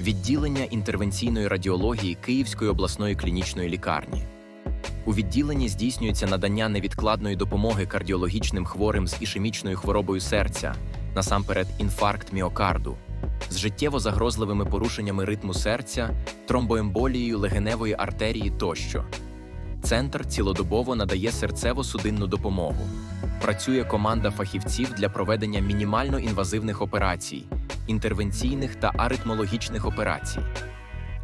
Відділення інтервенційної радіології Київської обласної клінічної лікарні. У відділенні здійснюється надання невідкладної допомоги кардіологічним хворим з ішемічною хворобою серця, насамперед інфаркт міокарду, з життєво загрозливими порушеннями ритму серця, тромбоемболією легеневої артерії тощо. Центр цілодобово надає серцево-судинну допомогу. Працює команда фахівців для проведення мінімально інвазивних операцій, інтервенційних та аритмологічних операцій.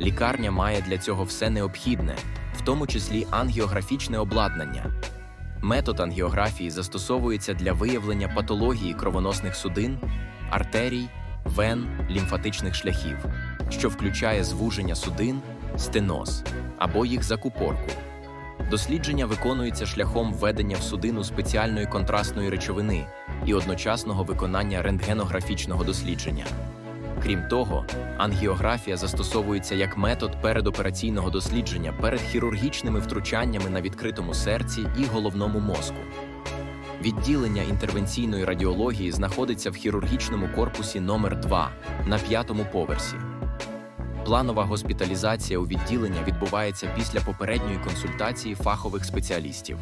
Лікарня має для цього все необхідне, в тому числі ангіографічне обладнання. Метод ангіографії застосовується для виявлення патології кровоносних судин, артерій, вен, лімфатичних шляхів, що включає звуження судин, стеноз або їх закупорку. Дослідження виконується шляхом введення в судину спеціальної контрастної речовини і одночасного виконання рентгенографічного дослідження. Крім того, ангіографія застосовується як метод передопераційного дослідження перед хірургічними втручаннями на відкритому серці і головному мозку. Відділення інтервенційної радіології знаходиться в хірургічному корпусі номер 2 на п'ятому поверсі. Планова госпіталізація у відділення відбувається після попередньої консультації фахових спеціалістів.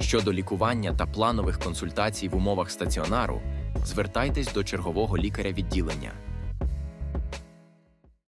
Щодо лікування та планових консультацій в умовах стаціонару, звертайтесь до чергового лікаря відділення.